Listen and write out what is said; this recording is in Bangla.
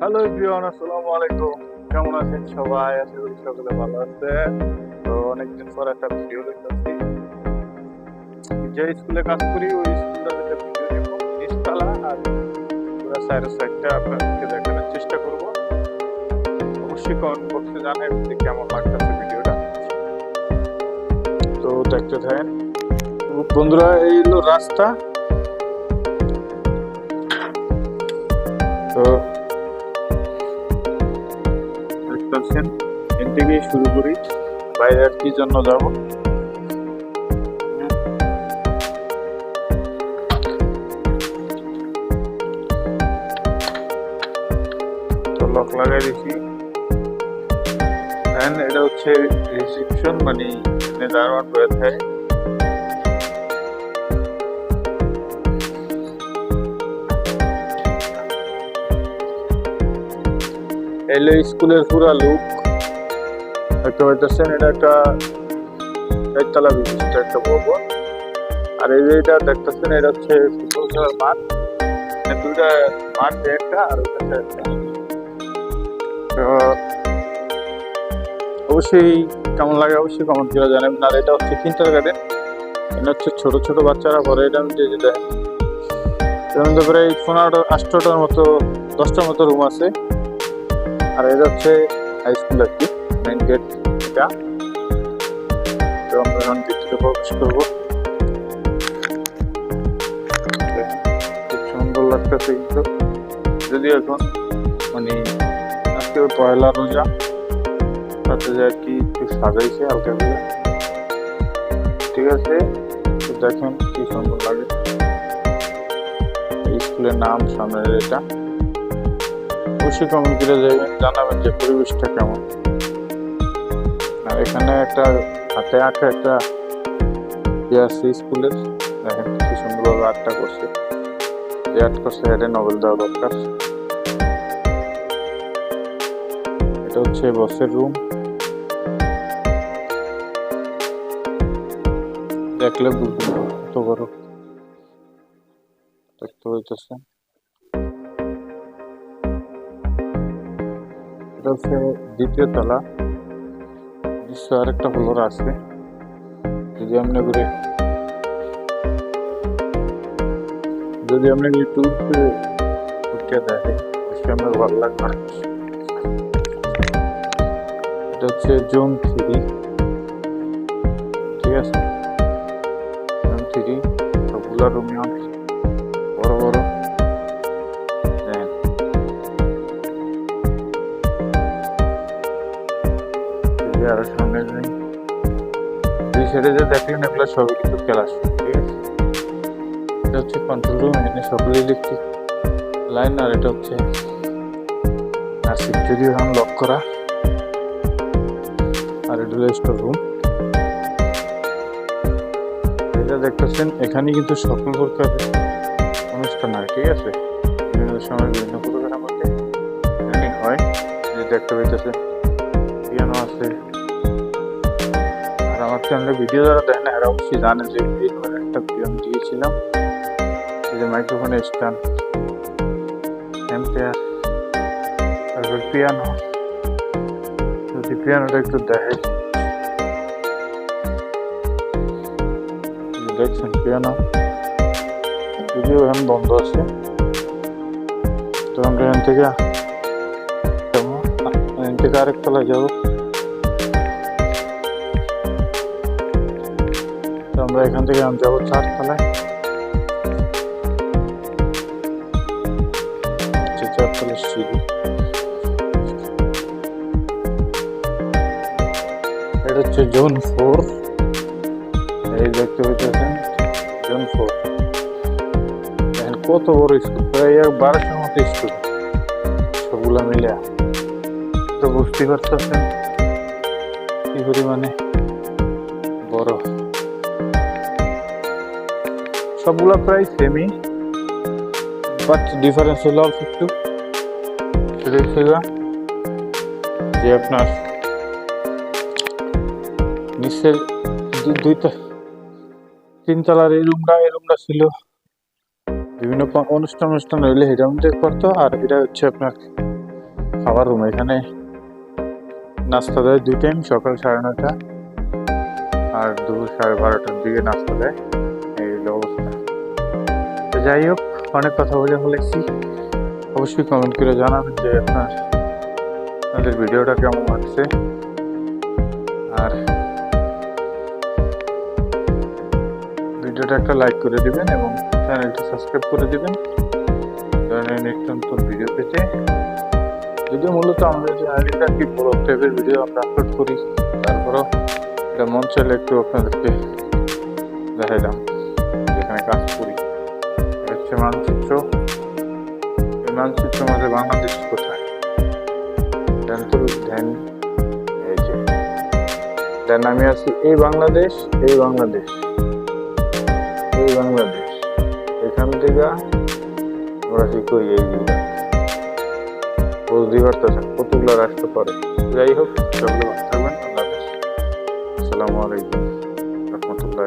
হ্যালো এভরিওয়ান আসসালামু আলাইকুম কেমন আছেন সবাই? আশা করি সকলে ভালো আছেন তো অনেকদিন পর একটা ভিডিও দেখতেছি। যে স্কুলে কাজ করি, ওই স্কুলটা থেকে ভিডিও দেবো নিচতলা। আর পুরো সাইডের সাইডটা আপনাদেরকে দেখানোর চেষ্টা করব। অবশ্যই কমেন্ট বক্সে জানাবেন যে কেমন লাগতেছে ভিডিওটা। তো দেখতে থাকেন। বন্ধুরা, এই হলো রাস্তা। তো দেখতেছেন এর থেকেই শুরু করি। বাইরে আর কি জন্য যাব? লক লাগাই দিছি। এটা হচ্ছে রিসেপশন মানে দারোয়ান হয়ে থাকে। এলো স্কুলের পুরা লুক। দেখতে পাইতেছেন এটা একটা একতলা বিশিষ্ট একটা ভবন আর এই যে এটা দেখতেছেন, এটা হচ্ছে ফুটবল মাঠ। দুইটা মাঠ একটা আর অবশ্যই কেমন লাগে অবশ্যই কমেন্ট করে জানাবেন। আর এটা হচ্ছে কিন্টার গার্ডেন। এটা হচ্ছে ছোট ছোট বাচ্চারা পরে এটা যে দেয় প্রায় পনেরোটা আষ্টটার মতো, দশটার মতো রুম আছে। আর এটা হচ্ছে হাই স্কুল আর কি মেন গেট এটা তো আমরা এখন ভিতরে প্রবেশ করব। খুব সুন্দর লাগতেছে কিন্তু। যদি এখন মানে আজকে পয়লা রোজা। তাতে যে আর কি একটু সাজাইছে হালকা করে। ঠিক আছে, তো দেখেন কি সুন্দর লাগে। স্কুলের নাম সামনে এটা। অবশ্যই কমেন্ট করে জানাবেন যে পরিবেশটা কেমন। আর এখানে একটা হাতে আঁকা একটা ইয়ে স্কুলের। দেখেন কি সুন্দরভাবে আর্টটা করছে। যে আর্ট করছে এটা নোবেল দেওয়া দরকার। এটা হচ্ছে বসের রুম দেখলে বুঝবেন কত বড়। দেখতে হইতেছে। হচ্ছে দ্বিতীয় তলা। নিশ্চয় আরেকটা ফ্লোর আছে। যদি আপনি করে যদি আপনি একটু উঠে দেখে, অবশ্যই আপনার ভালো লাগবে। এটা হচ্ছে জোন থ্রি। ঠিক আছে? জোন থ্রি, সবগুলো রুমে আরও সামনে যাই দুই সাইডে যে দেখলেন এগুলো সবই কিন্তু ক্লাস ঠিক আছে? এটা হচ্ছে কন্ট্রোল রুম এখানে সকল ইলেকট্রিক লাইন আর এটা হচ্ছে নার্সিং যদিও এখন লক করা। আর এটা হলো স্টোর রুম এটা দেখতেছেন এখানে কিন্তু সকল প্রকার অনুষ্ঠান হয়, ঠিক আছে? বিভিন্ন সময় বিভিন্ন মধ্যে এখানে হয়। যে দেখতে পাইতেছে পিয়ানো আছে। আর আমার চ্যানেলে ভিডিও যারা দেখেন এরা অবশ্যই জানে যে এই ধরনের একটা পিয়ানো দিয়েছিলাম। এই যে মাইক্রোফোনের স্ট্যান্ড এম্পেয়ার তারপর পিয়ানো যদি পিয়ানোটা একটু দেখে। দেখছেন পিয়ানো যদিও এখন বন্ধ আছে। তো আমরা এখান থেকে এখান থেকে আরেক তলায় যাব। আমরা এখান থেকে যাব চারতলায়। চারতলার সিঁড়ি। এটা হচ্ছে জোন ফোর। এই দেখতে জোন ফোর। কত বড় স্কুল, প্রায় এক বারোশোর মতো স্কুল। সবগুলা মিলে তো বুঝতে পারতেছেন কি পরিমাণে বড়। সবগুলা প্রায় সেমি বাট ডিফারেন্স হলো একটু যে আপনার দু- দুইটা তিনতলার এই রুমটা এই রুমটা ছিল। বিভিন্ন অনুষ্ঠান অনুষ্ঠান হইলে এটা মধ্যে করতো, আর এটা হচ্ছে আপনার খাবার রুম এখানে নাস্তা দেয় দুই টাইম সকাল সাড়ে নটা আর দুপুর সাড়ে বারোটার দিকে নাস্তা দেয়। যাই হোক অনেক কথা বলে ফেলেছি। অবশ্যই কমেন্ট করে জানাবেন যে আপনার, আপনাদের ভিডিওটা কেমন লাগছে। আর ভিডিওটা একটা লাইক করে দিবেন এবং চ্যানেলটি সাবস্ক্রাইব করে দিবেন। ধরনের নিত্য নতুন ভিডিও পেতে। যদিও মূলত আমাদের চ্যানেলটা কি বড় টাইপের ভিডিও আমরা আপলোড করি, তারপরও এটা মন চাইলে একটু আপনাদেরকে দেখাইলাম, যেখানে কাজ করি। হচ্ছে মানচিত্র। এই মানচিত্র মাঝে বাংলাদেশ কোথায়? ধ্যান তো ধ্যান এই যে। দেন, আমি আছি এই বাংলাদেশ এই বাংলাদেশ। এই বাংলাদেশ। এখান থেকে আমরা কি করি এই পারতেছেন, কতগুলো রাষ্ট্র করে যাই হোক ভালো থাকবেন, আল্লাহ আসসালামু আলাইকুম, রহমতুল্লাহ